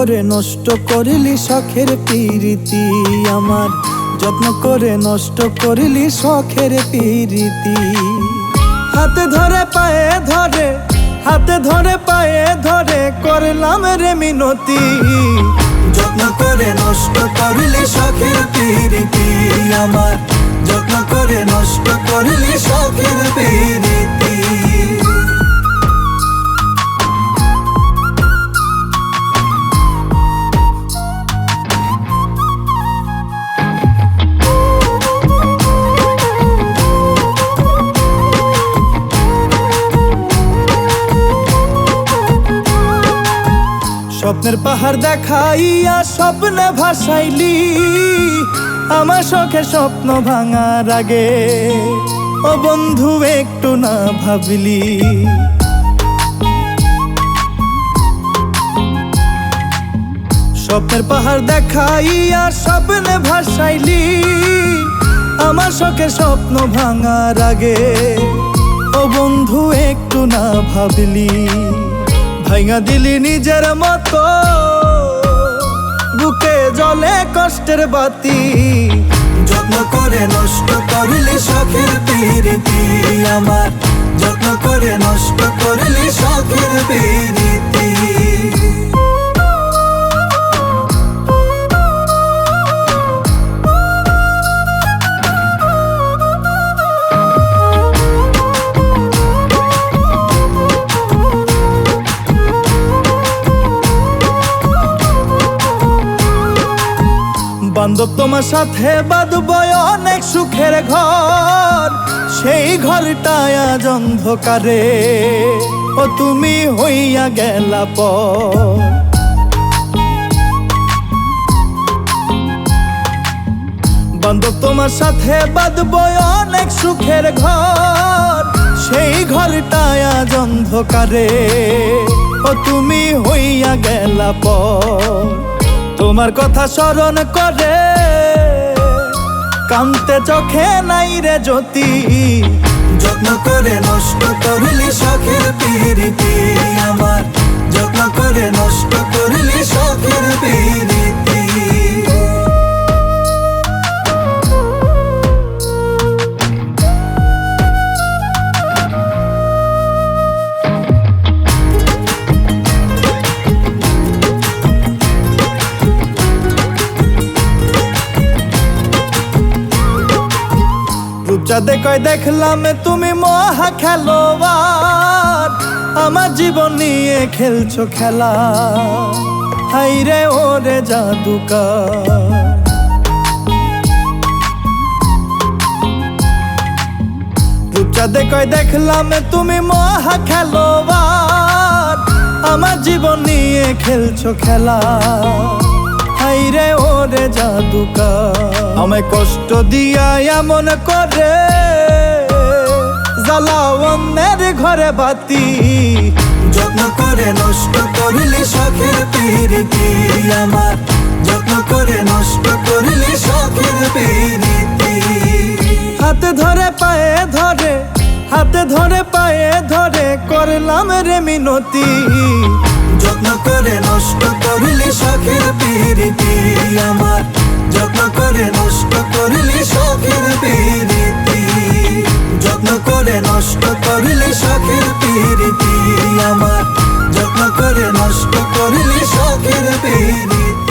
করে নষ্ট করিলি শখের পিরিতি আমার। যত্ন করে নষ্ট করিলি শখের পিরিতি। হাতে ধরে পায়ে ধরে, হাতে ধরে পায়ে ধরে করলাম রে মিনতি। যত্ন করে নষ্ট করিলি শখের পিরিতি আমার। যত্ন করে নষ্ট করিলি শখের পিরিতি। স্বপ্নের পাহাড় দেখাইয়া স্বপ্নে ভাসাইলি। আমার শখের স্বপ্ন ভাঙার আগে, ও বন্ধু, একটু না ভাবলি। স্বপ্নের পাহাড় দেখাইয়া স্বপ্নে ভাসাইলি। আমার শখের স্বপ্ন ভাঙার আগে, ও বন্ধু, একটু না ভাবলি। ভাইঙা দিলি নিজের মতো। বুকে জলে কষ্টের বাতি। যত্ন করে নষ্ট করলি শখের পিরিতি। আমার যত্ন করে নষ্ট করলি শখের পিরিতি। বান্ধব তোমার সাথে বাঁধব অনেক সুখের ঘর। সেই ঘরটায় আজ অন্ধকারে। ও তুমি হইয়া গেলা পর বান্ধব তোমার সাথে বাঁধব অনেক সুখের ঘর। সেই ঘরটায় আজ অন্ধকারে। ও তুমি হইয়া গেলা পর তোমার কথা স্মরণ করে। কান্তে চোখে নাই রে জ্যোতি। যত্ন করে নষ্ট করলি শখের পিরিতি আমার। যত্ন করে নষ্ট করলি শখের পিরিতি রূপচাঁদে কয় দেখলাম তুমি মহা খেলোয়াড়। আমার জীবন নিয়ে খেলছো খেলা। হাই রে ওরে জাদুকার। রূপচাঁদে কয় দেখলাম তুমি মহা খেলোয়াড়। আমার জীবন নিয়ে খেলছো খেলা। রে ওরে জাদুকার। আমায় কষ্ট দিয়া এমন করে জ্বালা অন্যের ঘরে বাতি। যত্ন করে নষ্ট করলি শখের পিরিতি আমার যত্ন করে নষ্ট করলি শখের পিরিতি হাতে ধরে পায়ে ধরে হাতে ধরে পায়ে ধরে করলাম রে মিনতি। যত্ন করে নষ্ট করলি শখের পিরিতি আমার। যত্ন করে নষ্ট করলি শখের পিরিতি যত্ন করে নষ্ট করলি শখের পিরিতি আমার। যত্ন করে নষ্ট করলি শখের পিরিতি